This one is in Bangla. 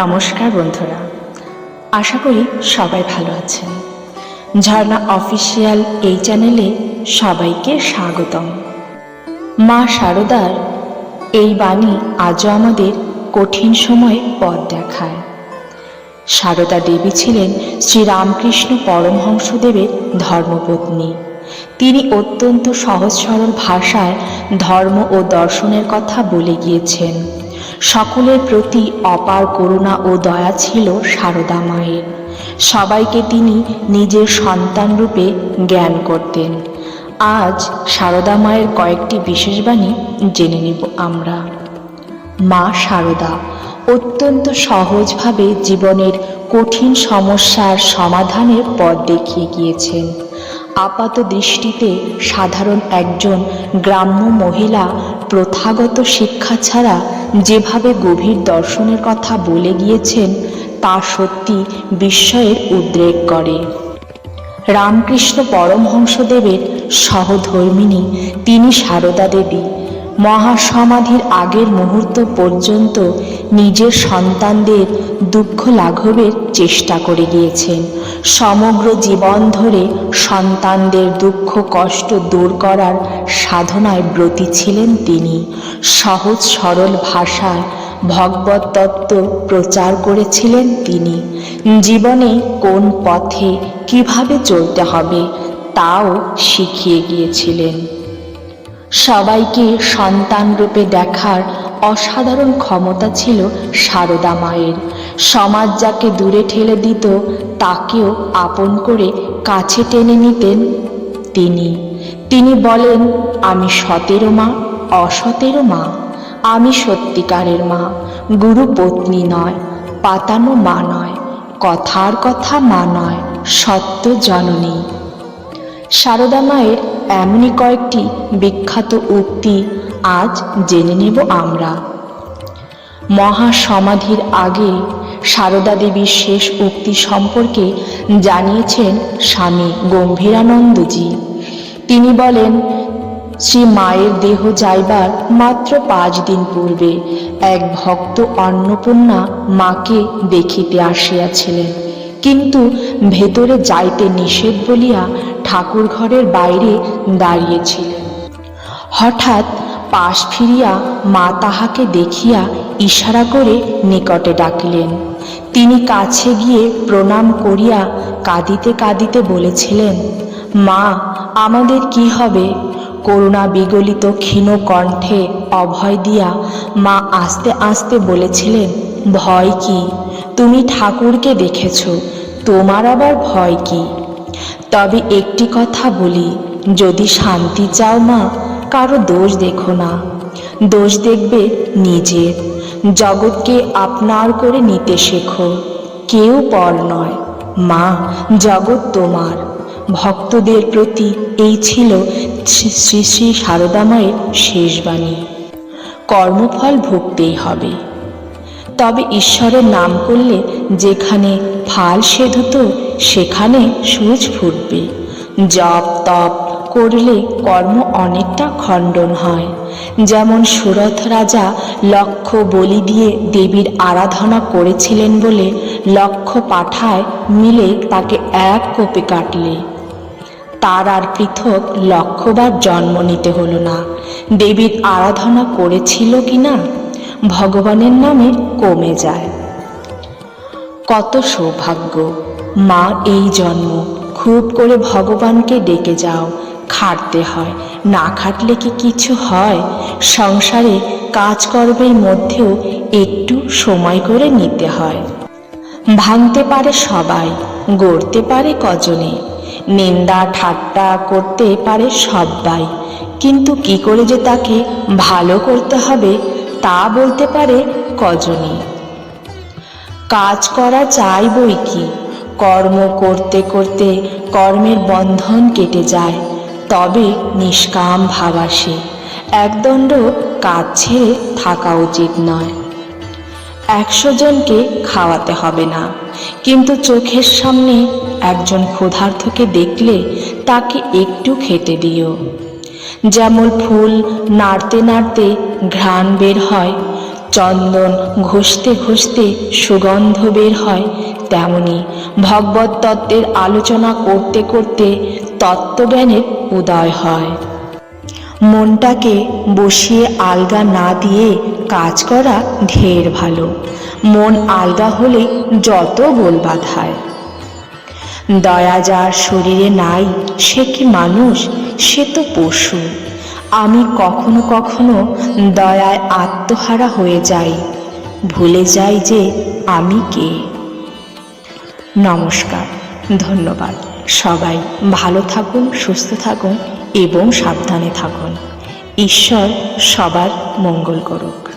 নমস্কার বন্ধুরা, আশা করি সবাই ভালো আছেন। ঝর্ণা অফিসিয়াল এই চ্যানেলে সবাইকে স্বাগতম। মা শারদার এই বাণী আজও আমাদের কঠিন সময়ে পথ দেখায়। সারদা দেবী ছিলেন শ্রীরামকৃষ্ণ পরমহংসদেবের ধর্মপত্নী। তিনি অত্যন্ত সহজ সরল ভাষায় ধর্ম ও দর্শনের কথা বলে গিয়েছেন। সকলের প্রতি অপার করুণা ও দয়া ছিল সারদা মায়ের। সবাইকে তিনি নিজের সন্তান রূপে জ্ঞান করতেন। আজ সারদা মায়ের কয়েকটি বিশেষ বাণী জেনে নেব আমরা। মা সারদা, অত্যন্ত সহজভাবে জীবনের কঠিন সমস্যার সমাধানের পথ দেখিয়ে গিয়েছেন। আপাত দৃষ্টিতে সাধারণ একজন গ্রাম্য মহিলা প্রথাগত শিক্ষা ছাড়া যেভাবে গভীর দর্শনের কথা বলে গিয়েছেন, তা সত্যি বিস্ময়ের উদ্রেক করে। রামকৃষ্ণ পরমহংসদেবের সহধর্মিণী তিনি সারদা দেবী। মহাসমাধির আগের মুহূর্ত পর্যন্ত নিজের সন্তানদের দুঃখ লাঘবের চেষ্টা করে গিয়েছেন। সমগ্র জীবন ধরে সন্তানদের দুঃখ, কষ্ট দূর করার সাধনায় ব্রতী ছিলেন তিনি। সহজ, সরল ভাষায় ভগবত তত্ত্ব প্রচার করেছিলেন তিনি। জীবনে কোন পথে কীভাবে চলতে হবে, তাও শিখিয়ে গিয়েছিলেন। সবাইকে সন্তান রূপে দেখার অসাধারণ ক্ষমতা ছিল সারদা মায়ের। সমাজ যাকে দূরে ঠেলে দিত, তাকেও আপন করে কাছে টেনে নিতেন তিনি। তিনি বলেন, আমি সতেরো মা, অসতেরো মা। আমি সত্যিকারের মা। গুরু পত্নী নয়, পাতানো মা নয়, কথার কথা মা নয়, সত্য জননী। সারদা মায়ের এমনই কয়েকটি বিখ্যাত উক্তি আজ জেনে নেব আমরা। মহাসমাধির আগে সারদা দেবীর শেষ উক্তি সম্পর্কে জানিয়েছেন স্বামী গম্ভীরানন্দজি। তিনি বলেন, শ্রী মায়ের দেহ যাইবার মাত্র পাঁচ দিন পূর্বে এক ভক্ত অন্নপূর্ণা মাকে দেখিতে আসিয়াছিলেন। কিন্তু ভেতরে যাইতে নিষেধ বলিয়া ঠাকুর ঘরের বাইরে দাঁড়িয়েছিলেন। হঠাৎ পাশ ফিরিয়া মা তাহাকে দেখিয়া ইশারা করে নিকটে ডাকিলেন। তিনি কাছে গিয়ে প্রণাম করিয়া কাঁদিতে কাঁদিতে বলেছিলেন, মা, আমাদের কি হবে? করুণা বিগলিত ক্ষীণ কণ্ঠে অভয় দিয়া মা আস্তে আস্তে বলেছিলেন ভয় কি? তুমি ঠাকুরকে দেখেছ, তোমার আবার ভয় কি? তবে একটি কথা বলি, যদি শান্তি চাও মা, কারও দোষ দেখো না। দোষ দেখবে নিজের জগৎকে আপনার করে নিতে শেখো। কেউ পর নয়। মা, জগৎ তোমার। ভক্তদের প্রতি এই ছিল শ্রী শ্রী সারদা মায়ের শেষ বাণী। কর্মফল ভুগতেই হবে। তবে ঈশ্বরের নাম করলে যেখানে ফাল সেধুত সেখানে সূচ ফুটবে। জপ তপ করলে কর্ম অনেকটা খণ্ডন হয়। যেমন সুরথ রাজা লক্ষ বলি দিয়ে দেবীর আরাধনা করেছিলেন বলে লক্ষ পাঠায় মিলে তাকে এক কোপে কাটলে। তার আর পৃথক লক্ষ্যবার জন্ম নিতে হলো না। দেবীর আরাধনা করেছিল কি না ভগবানের নামে কমে যায়। কত সৌভাগ্য, মা এই জন্ম, খুব করে ভগবানকে ডেকে যাও, খাটতে হয়। না খাটলে কি কিছু হয়? সংসারে কাজকর্মের মধ্যেও একটু সময় করে নিতে হয়। ভাঙতে পারে সবাই, গড়তে পারে কজনে। নিন্দা, ঠাট্টা করতে পারে সবাই কিন্তু কি করে যে তাকে ভালো করতে হবে তা বলতে পারে কজনই কাজ করা চাই বই কি? কর্ম করতে করতে কর্মের বন্ধন কেটে যায়, তবে নিষ্কাম ভাব আসে। একদণ্ড কাজ ছেড়ে থাকা উচিত নয়। একশো জনকে খাওয়াতে হবে না, কিন্তু চোখের সামনে একজন ক্ষুধার্থকে দেখলে তাকে একটু খেতে দিও। যেমন ফুল নাড়তে নাড়তে ঘ্রাণ বের হয়, চন্দন ঘষতে ঘষতে সুগন্ধ বের হয়, তেমনি ভগবত তত্ত্বের আলোচনা করতে করতে তত্ত্বজ্ঞানের উদয় হয়। মনটাকে বসিয়ে আলগা না দিয়ে কাজ করা ঢের ভালো। মন আলগা হলে যত গোল বাধায়। দয়া যার শরীরে নাই, সে কি মানুষ? সে তো পশু। আমি কখনো কখনো দয়ায় আত্মহারা হয়ে যাই। ভুলে যাই যে আমি কে। নমস্কার, ধন্যবাদ। সবাই ভালো থাকুন, সুস্থ থাকুন এবং সাবধানে থাকুন। ঈশ্বর সবার মঙ্গল করুক।